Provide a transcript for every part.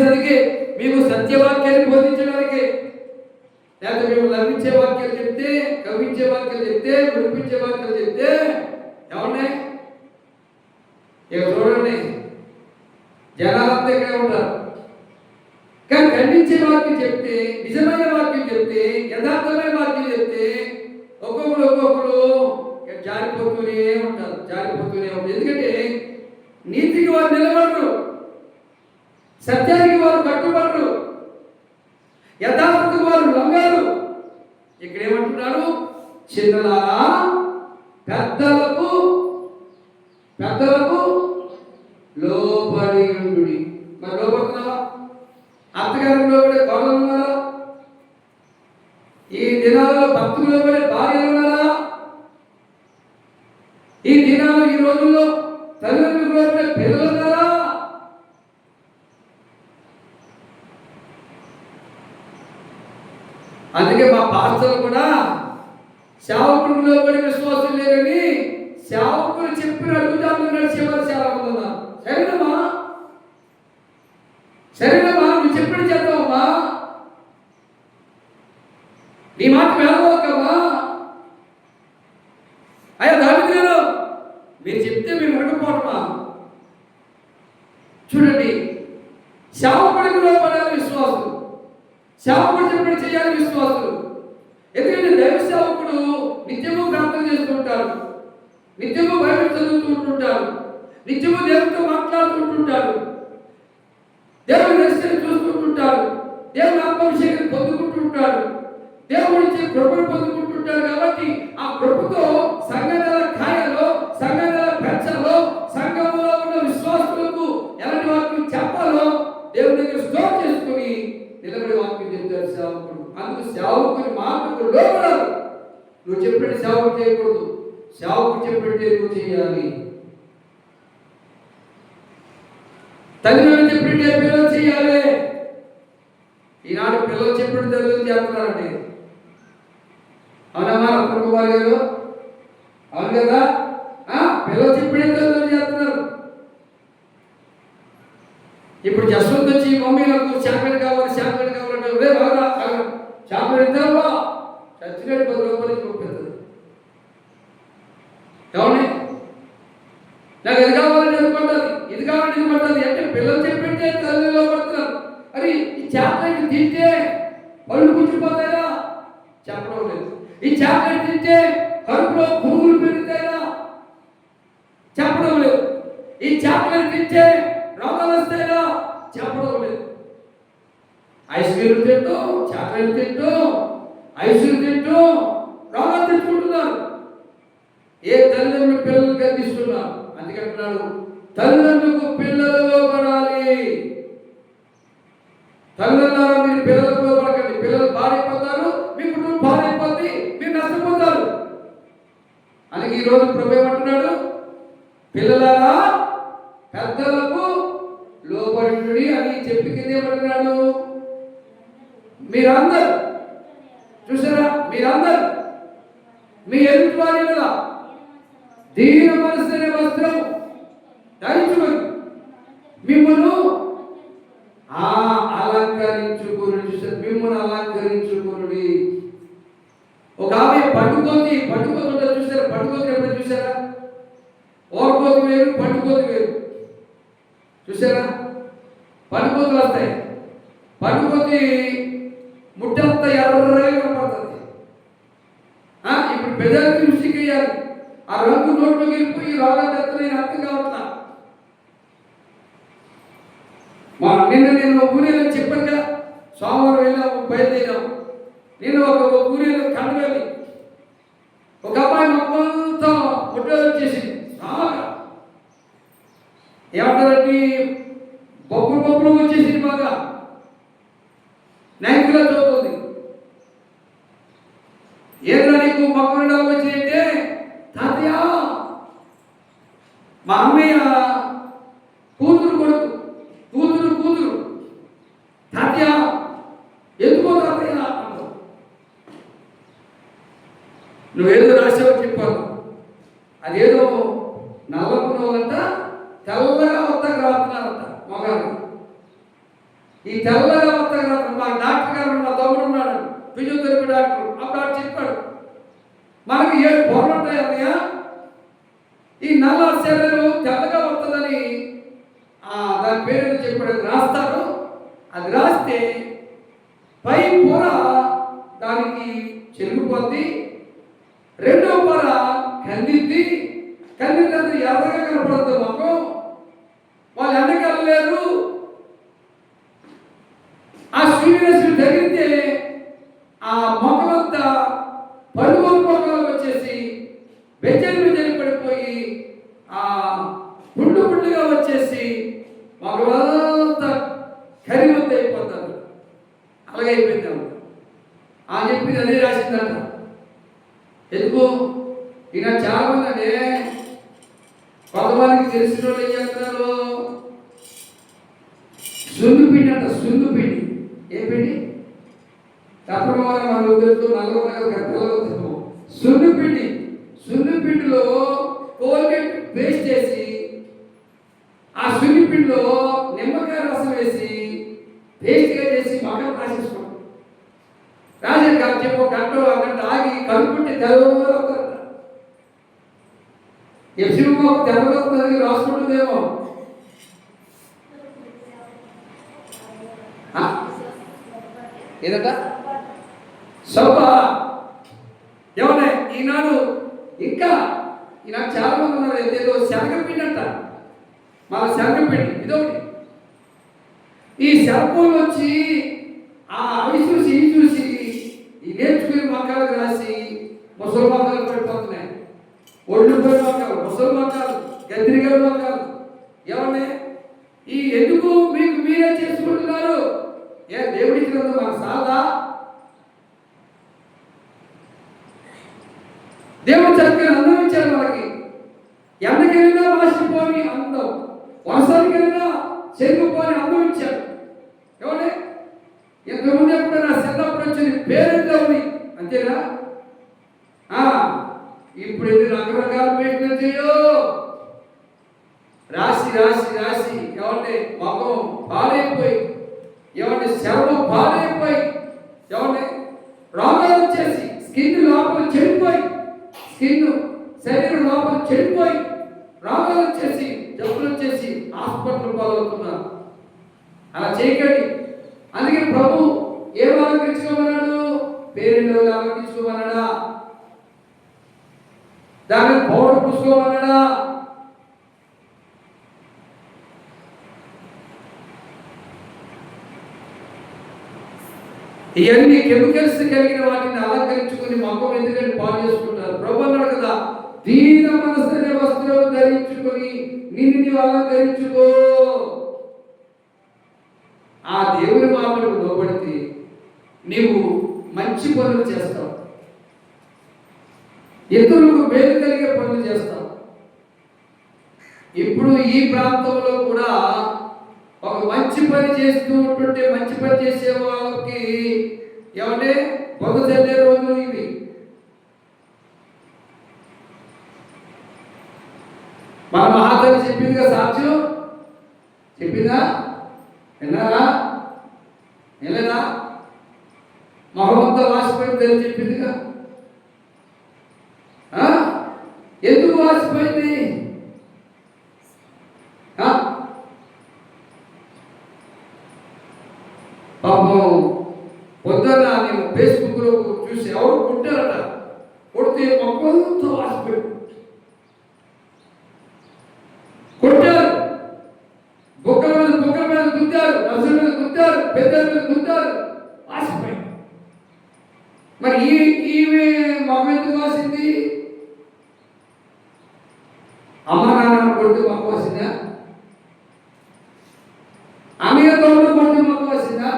చేసినందుకే మేము సత్యవాక్యాన్ని బోధించడానికి లేకపోతే మేము లభించే వాక్యాలు చెప్తే కవించే వాక్యాలు చెప్తే వినిపించే వాక్యాలు చెప్తే ఏమన్నాయి ఇక చూడండి. జనాలంతా ఇక్కడే ఉంటారు. కానీ ఖండించే వాక్యం చెప్తే నిజమైన వాక్యం చెప్తే యథార్థమైన వాక్యం చెప్తే ఒక్కొక్కరు ఒక్కొక్కరు జారిపోతూనే ఉంటారు జారిపోతూనే ఉంటారు. ఎందుకంటే నీతికి వారు నిలబడరు. సత్యానికి వారు కట్టుబడరు యథార్థకు వారు లొంగారు. ఇక్కడ ఏమంటున్నారు? చిన్నలారా పెద్దలకు పెద్దలకు లోబడి ఉండుడి మరి లోపడుతున్నావా అత్తగారు లోబడే కోడలు ఉన్నారా? ఈ దినాలలో భక్తులు లోబడే భార్యలు ఉన్నారా? ఈ దినాలు ఈ రోజుల్లో తల్లిదండ్రులు లోబడే పిల్లలు ఉన్నారా? అందుకే మా పాస్టర్లు కూడా సేవకుడు లోబడి విశ్వాసం లేదని సేవకుడు చెప్పిన అడుగుదాము నడిచేవారు చాలా సరేనమ్మా? సరేనమ్మా నువ్వు చెప్పిన చేద్దామమ్మా. నీ మాట వెళ్ళవద్దమ్మా అయ్యా దావిది గారు మీరు చెప్తే మేము వినకపోవటమా చూడండి సేవకుడికి లోపడాలి విశ్వాసం సేవకుడు చెప్పిన చేయాలి విశ్వాసులు ఎందుకంటే దైవ సేవకుడు నిత్యము ప్రార్థన చేస్తుంటారు నిత్యము బైబిల్ చదువుతూ ఉంటుంటారు నిత్యము దేవుడితో మాట్లాడుతుంటుంటారు దేవుని దర్శనం చూస్తుంటుంటారు దేవుని ఆత్మాభిషేకం పొందుకుంటుంటారు దేవుడి నుంచి కృపను పొందుకుంటుంటారు కాబట్టి ఆ కృపతో సంఘ నెల కాయలో సంఘ పెంచలో సంఘంలో ఉన్న విశ్వాసులకు ఎలాంటి వాక్యం చెప్పాలో దేవుడి దగ్గర స్టోర్ చేసుకుని నిలబడి వాక్యం చెప్తారు సేవకుడు. అందుకు సేవకుని మాటకు లోపడాలి. నువ్వు చెప్పినట్టు సేవకు చేయకూడదు. సేవకు చెప్పినట్టే నువ్వు చేయాలి. తల్లిదండ్రులు చెప్పినట్టే పిల్లలు చేయాలి. ఈనాడు పిల్లలు చెప్పినట్టు చేస్తున్నారండి అవునమ్మా అప్పుడు కుమార్ గారు? అవును కదా? ఆ, పిల్లలు చెప్పినట్టు తల్లిదండ్రులు చేస్తున్నారు ఇప్పుడు జస్వంత్ వచ్చి మమ్మీ నాకు చాక్లెట్ కావాలి చాక్లెట్ కావాలంటే రే బాగా చాక్లెట్ ఇద్దామా చచ్చినట్టు పది రూపాయలు ఇచ్చి పంపిస్తుంది ఏమండి? నాకు ఇది కావాలని ఇది పడ్డది ఇది కావాలని ఇది పడ్డది అంటే పిల్లలు చెప్పింటే తల్లిలో పడుతున్నారు. అరే ఈ చాక్లెట్ తింటే పళ్ళు కూర్చుపోతాయా చెప్పడం లేదు. ఈ చాక్లెట్ తింటే కడుపులో పురుగులు పెరుగుతాయా చెప్పడం లేదు. ఈ చాక్లెట్ తింటే రోగాలు వస్తాయా చెప్పడం లేదు. ఐస్ క్రీమ్ తింటూ చాక్లెట్ తింటూ ఐస్ క్రీమ్ తింటూ రోగాలు తెచ్చుకుంటున్నారు. ఏ తల్లిదండ్రులు పిల్లలు కనిపిస్తున్నారు అందుకంటున్నాడు తల్లిదండ్రులకు పిల్లలలో పడాలి తల్లిదండ్రులు మీరు పిల్లలు ఈరోజు ప్రభు ఏమంటున్నాడు? పిల్లలారా పెద్దలకు లోబడి అని చెప్పి కింద ఏమంటున్నాడు? మీరందరూ చూసారా? మీరందరూ మీ ఎదుటి వారి దీని దీన మనసుని వస్త్రం ధరించుకొని మిమ్మల్ని ఆ అలంకరించుకుని చూసారు? మిమ్మల్ని అలంకరించుకుని ఒక ఆమె పండుకోతి పండుకోతి ఉంటుంది చూసారా పండుకోతి ఎప్పుడు చూసారా ఓర్కోతి వేరు పండుకోతి వేరు. చూసారా పండుకోతులు వస్తాయి. పండుకోతి ముట్టంతా ఎర్రగా కనపడుతుంది. ఇప్పుడు పెద్దలకి రుచికి వేయాలి ఆ రంగు నోట్లోకి వెళ్ళిపోయి రోగాలు నేను అర్థం కావట్లా? మా నిన్న నేను ఊరేలో చెప్పాను కదా సోమవారం వెళ్ళాము బయలుదేరాము నేను ఒక ఊరేలో కనగలి ఒక అమ్మాయి మొత్తం ఫోటో వచ్చేసింది బాగా ఏమంటారండి బొబ్బులు బొబ్బులు వచ్చేసింది బాగా. నైన్త్లో చదువుతుంది. ఏదో నీకు మొక్కలు వచ్చిందంటే తాతయ్య మా అమ్మయ్య కూతురు కొడుకు కూతురు కూతురు తాతయ్య ఎందుకో తాతయ్య అన్నావు. నువ్వేదో రాసావు చెప్పాను అదేదో నవ్వుకున్న వాళ్ళంట తెల్లగా వద్దకు రాస్తున్నారంట మగారు ఈ తెల్లగా వస్తాయి కదా మా డాక్టర్ గారు మా తమ్ముడు ఉన్నాడు ఫిజియోథెరపీ డాక్టర్ అప్పుడు ఆడు చెప్పాడు మనకి ఏడు పొరలు ఉంటాయి అన్నయ్య ఈ నల్ల శరీరం తెల్లగా వస్తుందని ఆ, దాని పేరు ఏదో చెప్పాడు అది రాస్తారు అది రాస్తే పై పొర దానికి సిగ్గు పొంది రెండవ పొర కందిద్ది కందిద్ది ఎర్రగా కనపడద్దు మాకు. వాళ్ళు ఎండకెళ్ళలేరు ఆ సూర్యరశ్మి తగిలితే ఆ మొక్కలంతా పడుగోలు మొక్కలు వచ్చేసి బెజ్జలు బెజ్జలు పడిపోయి ఆ గుండు గుండుగా వచ్చేసి మొక్కలంతా కరిమంత అయిపోతారు. అలాగే అయిపోయిందాము రాసిందంట ఎందుకు? ఈయన చాలా మంది అంటే కొంతమందికి తెలిసిన వాళ్ళు ఏం చేస్తున్నారు? సున్ను పిండి అంట సున్ను పిండి. ఏ పిండి? తప్పకుండా మన తెలుసు నల్లగొండ తెల్లగొండ సున్ను పిండి. సున్ను పిండిలో కోల్గేట్ పేస్ట్ చేసి ఆ సున్ను పిండిలో నిమ్మకాయ రసం వేసి పేస్ట్గా చేసి మక్కలు రాసేసుకోండి రాజే చెప్పు గంట గంట ఆగి కలుపుకుంటే తెల్లవుతారంట ఎఫ్సిమో తెల్లగొస్తుంది రాసుకుంటుందేమో ఏదట సభ ఏమన్నా ఈనాడు ఇంకా ఈనాడు చాలా మంది ఉన్నారు ఏదో శనగపిండి అంట మన శనగపిండి ఇదొకటి ఈ శనగపూలు వచ్చి ఆ అవి చూసి ఇవి చూసి ఈ నేర్చుకుని మొక్కలకు రాసి ముసలి మొక్కలు పడిపోతున్నాయి. ఒళ్ళు పోయిన మొక్కలు ముసలి మొక్కలు గద్దిరిగల మొక్కలు ఏమన్నా ఈ ఎందుకు మీకు మీరే చేసుకుంటున్నారు? ఏ దేవుడిచ్చినందుకు మాకు సాదా? దేవుడు చక్కగా అనుభవించారు మనకి. ఎండకెళ్ళినా మాసిపోని అందం వర్షానికి వెళ్ళినా చెరిగిపోని అందం ఇచ్చారు ఏమండి? ఇంతకుముందు ఎప్పుడు నా చిన్నప్పుడు వచ్చింది పేరెంట్ ఉంది. అంతేనా? ఇప్పుడు ఎన్ని రకరకాల ప్రయత్నం చేయో రాసి రాసి రాసి. ఎవరిని మొఖం పాలైపోయి ఎవరిని శవం పాలైపోయి ఏమంటే రోగాలు వచ్చేసి స్కిన్ లోపల చెడిపోయి స్కిన్ శరీరం లోపల చెడిపోయి రోగాలు వచ్చేసి జబ్బులు వచ్చేసి హాస్పిటల్ పాలవుతున్నారు. అలా చేయకండి. అందుకే ప్రభు ఏం ఆలోచించుకోమన్నాడు? పేరెంట్ ఆలోచించుకోమన్నాడా? దాని పౌడర్ పూసుకోమన్నాడా ఇవన్నీ కెమికల్స్ కలిగిన వాటిని అలంకరించుకుని మొక్కం ఎందుకంటే పాలు చేసుకుంటారు. ప్రభు అన్నాడు కదా దీన మనసునే వస్త్రం ధరించుకొని నిన్ను నీవు అలంకరించుకో. ఆ దేవుని మాటలకు లోబడితే నీవు మంచి పనులు చేస్తావు. ఇతరులకు మేలు కలిగే పనులు చేస్తాం. ఇప్పుడు ఈ ప్రాంతంలో కూడా ఒక మంచి పని చేస్తూ ఉంటుంటే మంచి పని చేసే వాళ్ళకి ఏమంటే పొగ చల్లే రోజులు ఇవి. మన మహాదేవి చెప్పిందిగా సాక్ష్యం చెప్పిందా? విన్నారా? వినలేదా? మొహమ్మంతా వాసిపోయింది అని చెప్పిందిగా ఆ? ఎందుకు పాపం పొద్దున్న నేను ఫేస్బుక్లో చూసి ఎవరు కుట్టారట కొడితే మొక్కంతా వాసిపోయింది కొట్టారు. బుక్కల మీద బుక్కల మీద గుద్దారు నర్సుల మీద గుద్దారు పెద్దల మీద గుద్దారు. వాసిపోయింది మరి ఈ ఈమె మా మీద వాసింది అమ్మ నాన్న కొడుతూ మొక్క వాసిందా అమ్మయ్య తోడు కొడుతూ మొక్క వచ్చిందా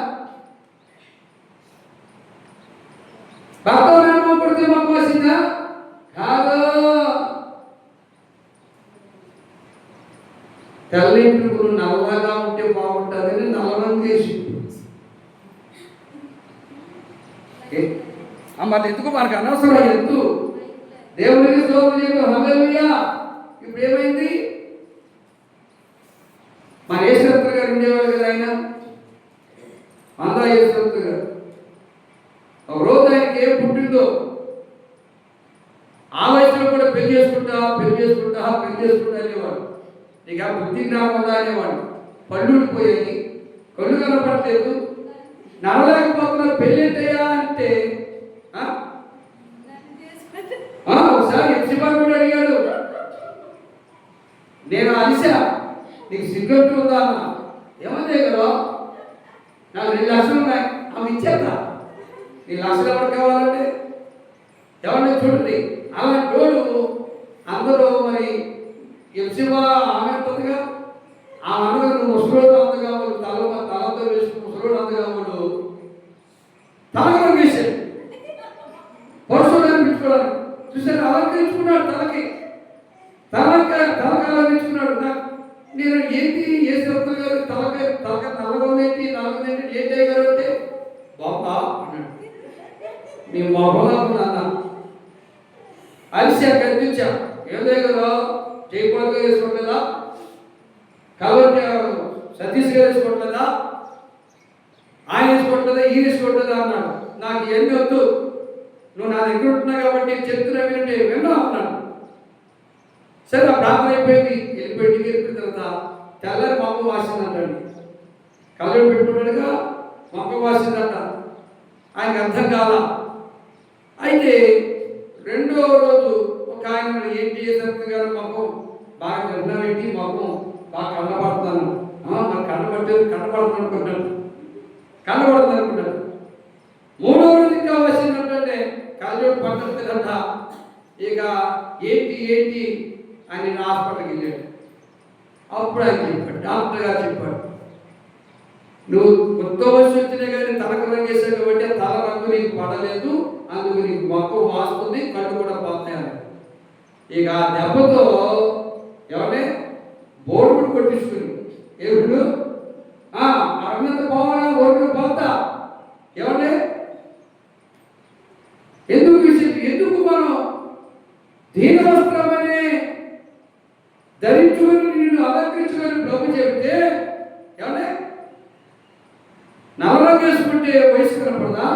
భర్త నాన్న కొడుతూ మొక్క వాసిందా కాదు? తెల్లింపులు నల్లగా ఉంటే బాగుంటుందని నల్లరం చేసి. మరి ఎందుకు మనకు అనవసరం? ఎందు దేవుడికి స్తోత్రం చెప్పు. హల్లెలూయా. ఇప్పుడు ఏమైంది మన యేసురత్న గారు ఉండేవాడు కదా ఆయన? ఆంధ్ర యేసుక్రీస్తు గారు. ఒక రోజు ఆయనకి ఏం పుట్టిందో? ఆ వయసులో కూడా పెళ్ళి చేసుకుంటా పెళ్ళి చేసుకుంటా పెళ్ళి చేసుకుంటా అనేవాడు. ఇక బుద్ధి రాకుండా అనేవాడు. పళ్ళు పోయాయి కళ్ళు కనపడలేదు. నడలేకపోతున్నారు పెళ్ళి ఏంటయ్యా అంటే ఆ? ఆ, ఒకసారి ఎఫ్సిబా కూడా అడిగాడు నేను అలిసా నీకు సిగ్గట్టు ఉందా అన్న? ఏమంది కదా నాకు రెండు లక్షలు ఉన్నాయి. అవి ఇచ్చేద్దా నీ లక్షలు ఎవరు కావాలంటే? ఎవరిని చూడండి. అలాంటి తోడు అందరూ మరి ఎంసీవా ఆమె ఉంటుందిగా ఆ అనగా నువ్వు ముసలోడు అందగా వాళ్ళు తల తలతో వేసి ముసలోడు అందగా వాళ్ళు తలకు వేసాడు పరశురాన్ని పెట్టుకోవడానికి చూసారు? అలంకరించుకున్నాడు తలకి. తలకాయ తలక అలంకరించుకున్నాడు నాకు నేను ఏంటి ఏ శ్రద్ధ గారు తలకాయ తలక నల్లగా ఉందేంటి నల్లగా ఏంటి ఏం చేయగలరు అంటే బాబా అన్నాడు. నీ మొహంగా ఉన్నానా అలిసా కనిపించా. ఏం చేయగలరు? జైపాల్ గారు వేసుకోవట్లేదా? కాబట్టి సతీష్ గారు వేసుకోవట్లేదా? ఆయన వేసుకోవట్లేదా? ఈ వేసుకోవట్లేదా? అన్నాడు. నాకు ఎన్ని వద్దు. నువ్వు నా దగ్గర ఉంటున్నావు కాబట్టి చెప్తున్నా వినంటే విన్నా అన్నాడు. సరే ఆ ప్రార్థన అయిపోయింది. వెళ్ళిపోయి ఇంటికి వెళ్ళిపోయిన తర్వాత తెల్లారి మొక్క వాసింది అంటాడు. కళ్ళు పెట్టుకున్నాడుగా మొక్క వాసిందంట ఆయనకు అర్థం కాల? అయితే రెండో రోజు ఒక ఆయన ఏంటి చేసేంత కదా మొక్కం బాగా తిన్నామేంటి మొక్కం బాగా కన్నపడుతున్నాను నాకు కన్నపట్టేది కన్నపడుతుంది అనుకుంటాడు. కనబడుతుంది అనుకుంటాడు. మూడో రోజు ఇంకా వచ్చిందంటే కళ్ళజోడు పక్కన ఇక ఏంటి ఏంటి ఆయన నేను హాస్పిటల్కి వెళ్ళాడు. అప్పుడు ఆయన చెప్పాడు డాక్టర్ గారు చెప్పాడు నువ్వు కొత్త వయసు వచ్చినా కానీ తలకు రంగు కాబట్టి తల రంగు నీకు పడలేదు అందుకు నీకు మొక్క వాస్తుంది కళ్ళు కూడా పోతాయి ఇక ఆ దెబ్బతో ఎవరే బోర్డు కొట్టించుకుని. ఏమిడు అరవింద పోవాలా బోర్డు పోతా. ఎవరే ఎందుకు ఎందుకు మనం దీని వస్త్రం ధరించుకొని నిన్ను అలంకరించుకొని ప్రభు చెబితే ఏమన్నా నల్లరంగు వేసుకుంటే వయసు కనపడదా?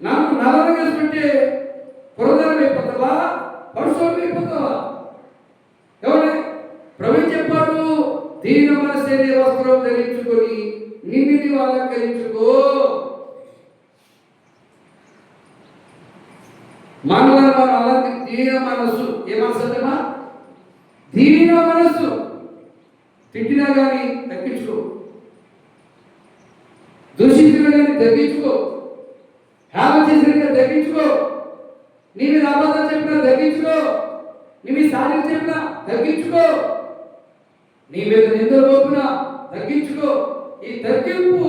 నాకు నల్లరంగు వేసుకుంటే పురదనం అయిపోతావా? పరుశోభం అయిపోతావా? ఎవరే ప్రభు చెప్పాడు? దీన మనసేనే వస్త్రం ధరించుకొని నిన్ను నీవు అలంకరించుకో. మనలో మనం అలంకరి దీన మనస్సు ఏ మనసు అంటేమా దీనిలో మనస్సు. తిట్టినా కానీ తగ్గించుకో దూషించిన కానీ తగ్గించుకో హేమ చేసిన కానీ తగ్గించుకో నీ మీద అబద్ధం చెప్పినా తగ్గించుకో నీ మీద సాధ్యం చెప్పినా తగ్గించుకో నీ మీద నిందలు మోపినా తగ్గించుకో ఈ తగ్గింపు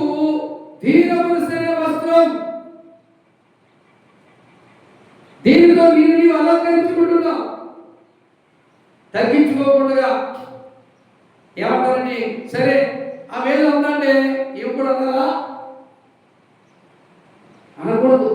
దీన మనసైన వస్త్రం. దీనితో నేను నీవు అలంకరించుకుంటున్నావు. తగ్గించుకోకుండా ఏమంటారని సరే ఆ వేలు ఉందంటే ఇవి అన్నారా అనకూడదు.